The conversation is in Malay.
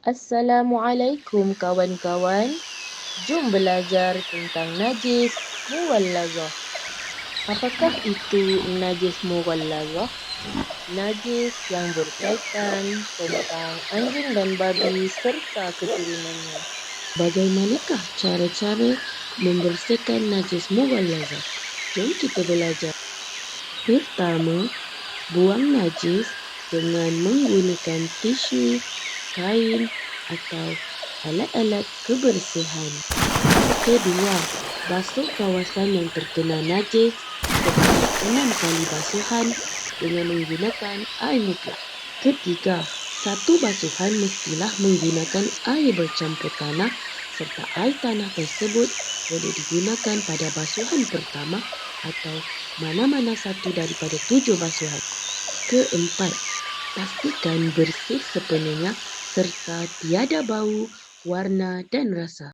Assalamualaikum kawan-kawan. Jom belajar tentang najis mughallazah. Apakah itu najis mughallazah? Najis yang berkaitan tentang anjing dan babi serta keturunannya. Bagaimanakah cara-cara membersihkan najis mughallazah? Jom kita belajar. Pertama, buang najis dengan menggunakan tisu, kain atau alat-alat kebersihan. Kedua, basuh kawasan yang terkena najis sebanyak enam kali basuhan dengan menggunakan air mutlak. Ketiga, satu basuhan mestilah menggunakan air bercampur tanah serta air tanah tersebut boleh digunakan pada basuhan pertama atau mana-mana satu daripada tujuh basuhan. Keempat, pastikan bersih sepenuhnya serta tiada bau, warna dan rasa.